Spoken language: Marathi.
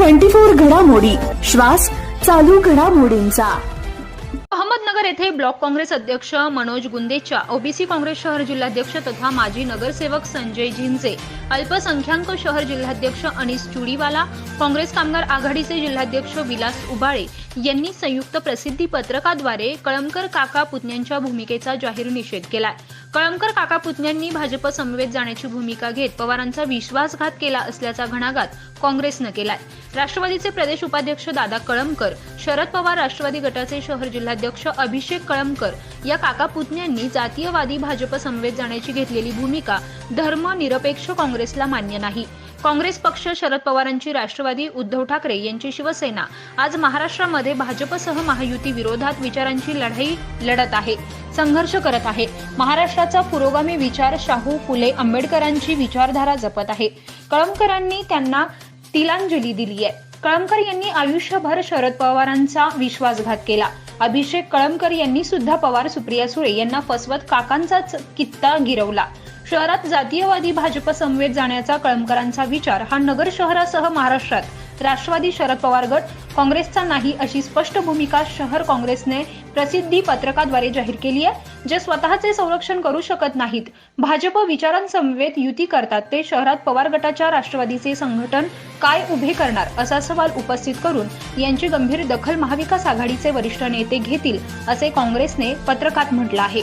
ट्वेंटी फोर घडामोडी. श्वास चालू घडामोडींचा. अहमदनगर येथे ब्लॉक काँग्रेस अध्यक्ष मनोज गुंदेच्या ओबीसी काँग्रेस शहर जिल्हाध्यक्ष तथा माजी नगरसेवक संजय झिंजे अल्पसंख्याक शहर जिल्हाध्यक्ष अनिस चुडीवाला काँग्रेस कामगार आघाडीचे जिल्हाध्यक्ष विलास उबाळे यांनी संयुक्त प्रसिद्धी पत्रकाद्वारे कळमकर काका पुतण्यांच्या भूमिकेचा जाहीर निषेध केलाय. कळमकर काका पुतण्यांनी भाजप समवेत जाण्याची भूमिका घेत पवारांचा विश्वासघात केला असल्याचा घणाघात काँग्रेसनं केलाय. राष्ट्रवादीचे प्रदेश उपाध्यक्ष दादा कळमकर शरद पवार राष्ट्रवादी गटाचे शहर जिल्हाध्यक्ष अभिषेक कळमकर या काका पुतण्यांनी जातीयवादी भाजप समवेत जाण्याची घेतलेली भूमिका धर्मनिरपेक्ष काँग्रेसला मान्य नाही. काँग्रेस पक्ष शरद पवारांची राष्ट्रवादी उद्धव ठाकरे यांची शिवसेना. आज महाराष्ट्रामध्ये भाजपसह महायुती विरोधात विचारांची लढाई लढत आहे. संघर्ष करत आहे. महाराष्ट्राचा पुरोगामी विचार शाहू फुले आंबेडकरांची विचारधारा जपत आहे. कळमकरांनी त्यांना तिलांजली दिली आहे. कळमकर यांनी आयुष्यभर शरद पवारांचा विश्वासघात केला. अभिषेक कळमकर यांनी सुद्धा पवार सुप्रिया सुळे यांना फसवत काकांचाच कित्ता गिरवला. शहरात जातीयवादी भाजप समवेत जाण्याचा कळमकरांचा विचार हा नगर शहरासह महाराष्ट्रात. राष्ट्रवादी शरद पवार गट काँग्रेसचा नाही अशी स्पष्ट भूमिका शहर काँग्रेसने प्रसिद्धी पत्रकाद्वारे जाहीर केली आहे जे स्वतःचे संरक्षण करू शकत नाहीत. भाजप विचारांसमवेत युती करतात ते शहरात पवार गटाच्या राष्ट्रवादीचे संघटन काय उभे करणार असा सवाल उपस्थित करून यांची गंभीर दखल महाविकास आघाडीचे वरिष्ठ नेते घेतील असे काँग्रेसने पत्रकात म्हटलं आहे.